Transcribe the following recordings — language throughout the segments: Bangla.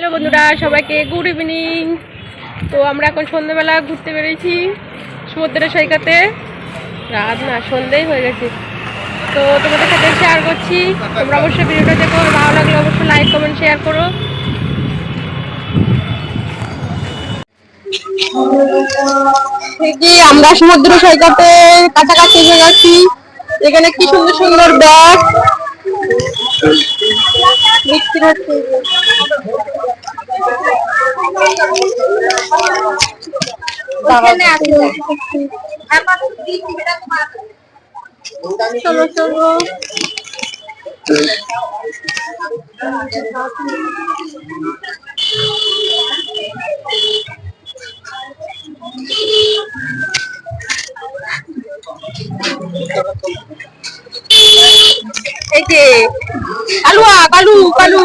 হ্যালো বন্ধুরা, সবাইকে গুড ইভিনিং তো আমরা এখন সন্ধ্যেবেলা ঘুরতে বেরিয়েছি সমুদ্র সৈকতে। রাত না সন্ধ্যেই হয়ে গেছে। তো তোমাদের সাথে শেয়ার করছি, তোমরা অবশ্যই ভিডিওটা দেখো। ভালো লাগলে অবশ্যই লাইক কমেন্ট শেয়ার করো। আমরা সমুদ্র সৈকতে কাছাকাছি এসে গেছি। এখানে কি সুন্দর সুন্দর ব্যাগ বিক্রি হচ্ছে চলো চলো। এই যে কালুয়া কালু কালু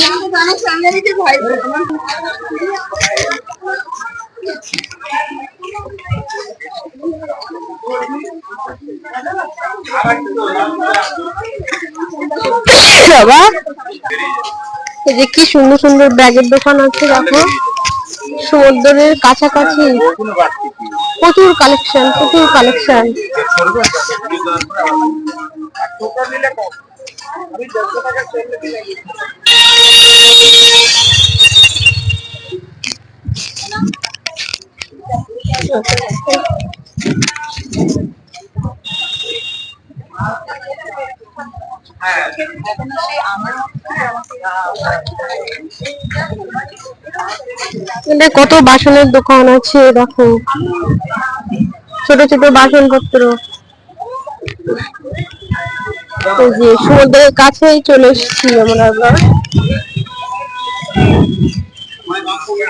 জামা বাবা? এই যে কি সুন্দর সুন্দর ব্যাগের দোকান আছে দেখো। সমুদ্রের কাছাকাছি। প্রচুর কালেকশন প্রচুর কালেকশন এখানে কত বাসনের দোকান আছে দেখো। ছোট ছোট বাসনপত্র। যে সমুদ্রের কাছেই চলে এসেছি আমরা।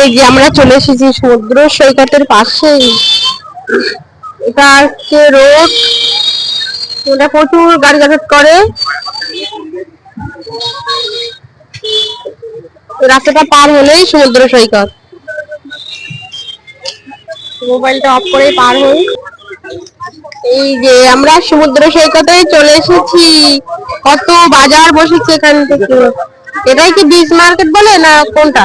এই যে আমরা চলে এসেছি সমুদ্র সৈকতের পাশেই এটা হচ্ছে রোড। এটা প্রচুর গাড়ি যাতায়াত করে। রাস্তাটা পার হলেই সমুদ্র সৈকত। মোবাইলটা অফ করে পার হই। এই যে আমরা সমুদ্র সৈকতে চলে এসেছি। কত বাজার বসেছে এখান থেকে। এটাই কি বিচ মার্কেট বলে না কোনটা?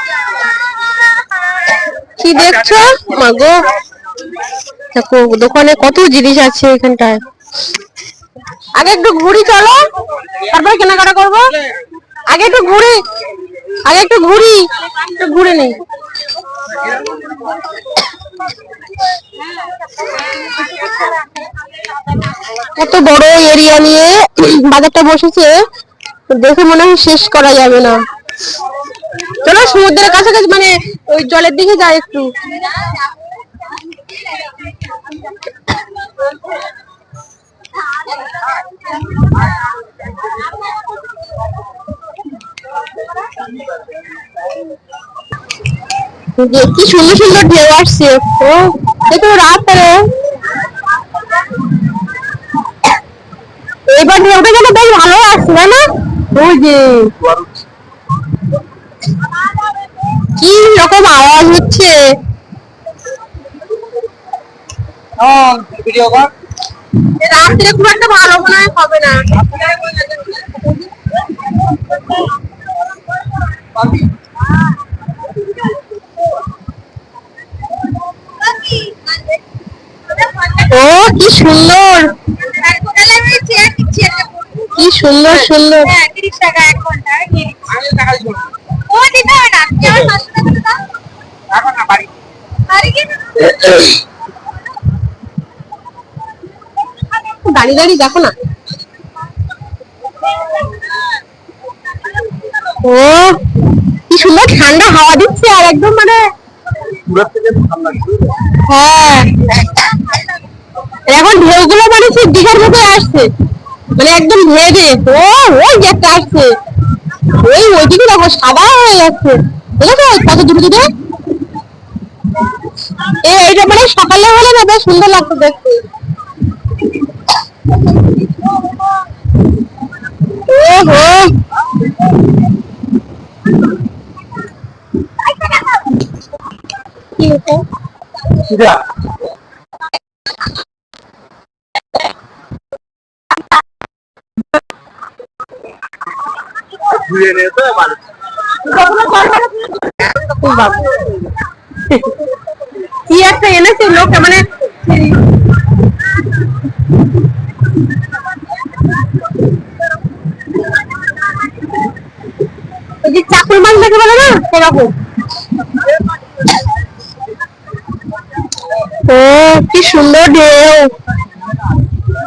কি দেখছ? মাগো? দেখো, দোকানে কত জিনিস আছে এখানটায়। আগে একটু ঘুরি চলো। তারপরে কেনাকাটা করব। আগে একটু ঘুরি। আগে একটু ঘুরি। একটু ঘুরে নেই। কত বড় এরিয়া নিয়ে বাজারটা বসেছে। দেখে মনে হয় শেষ করা যাবে না। চলো সমুদ্রের কাছাকাছি মানে ওই জলের দিকে যাই একটু। কি সুন্দর সুন্দর ঢেউ আসছে ও তো রাত এবার ঢেউটা যেন বেশ ভালো আসছে না? ওই যে। কি রকম আওয়াজ হচ্ছে? ভিডিও কর রাত্রে খুব একটা ভালো মনে হবে না। ও কি সুন্দর। কি সুন্দর সুন্দর। আমি টাকা দিব এখন না বাড়ি দেখো না। ও, কি সুন্দর ঠান্ডা হাওয়া দিচ্ছে আর একদম মানে হ্যাঁ। এখন ঢেউগুলো মানে দিঘার মতো আসছে। মানে একদম ভেবে ও, ওই একটা আসছে। ওই ওইদিকে দেখো সাদা হয়ে যাচ্ছে। দেখেছ? কত দূরে দূরে এইটা মানে সকালে হলে না বেশ সুন্দর লাগতো দেখতে। ওহো! কি হচ্ছে ঘুরে নিয়ে তো বাড়ি। কি একটা এনেছে লোকটা মানে ওই যে চাকুর মাছ দেখে বলে না? সেরকম ও, কি সুন্দর ঢেউ।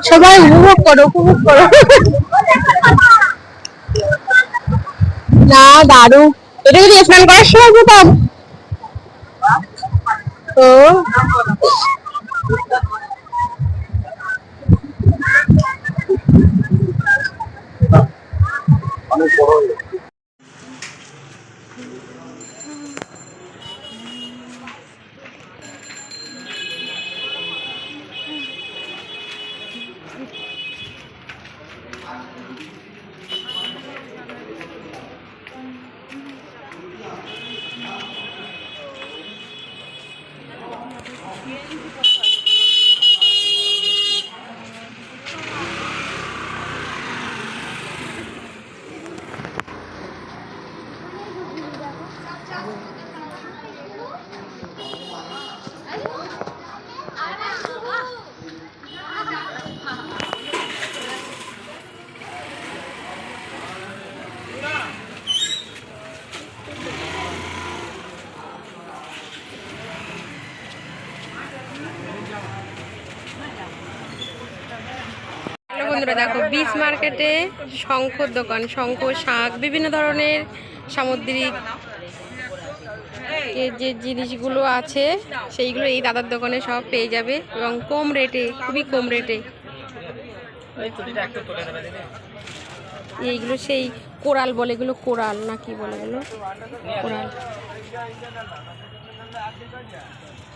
সবাই উপভোগ করো উপভোগ করো। না দারু। এটা যদি স্নান করার সময় যেতাম ও অনেক বড় হয়ে গেছে। হ্যালো বন্ধুরা দেখো বিচ মার্কেটে শঙ্খর দোকান, শঙ্খ, শাক, বিভিন্ন ধরনের সামুদ্রিক যে জিনিসগুলো আছে, সেইগুলো এই দাদার দোকানে সব পেয়ে যাবে এবং কম রেটে, খুবই কম রেটে। এইগুলো সেই কোরাল বলে, এগুলো কোরাল না কি বলে এগুলো কোরাল।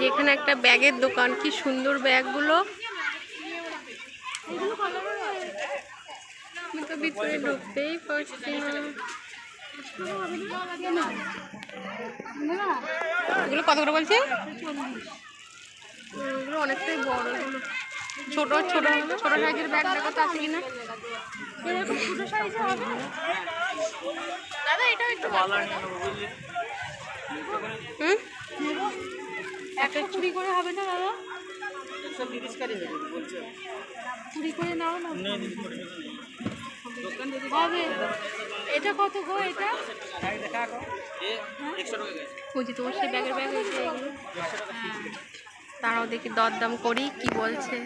যেখানে একটা ব্যাগের দোকান, কি সুন্দর ব্যাগগুলো। আমি তো ভিতরে ঢুকতেই পারছি না। এগুলো কত করে বলছে? অনেকটাই বড়। ছোট ছোট ছোট সাইজের ব্যাগ দেখো তো আছে কিনা? এটা একটু চুরি করে হবে না, দাদা? চুরি করে নাও হবে। এটা কত গো এটা? বলছি তোমার সেই ব্যাগের ব্যাগ হয়েছে তারাও দেখি, দরদাম করি, কি বলছে।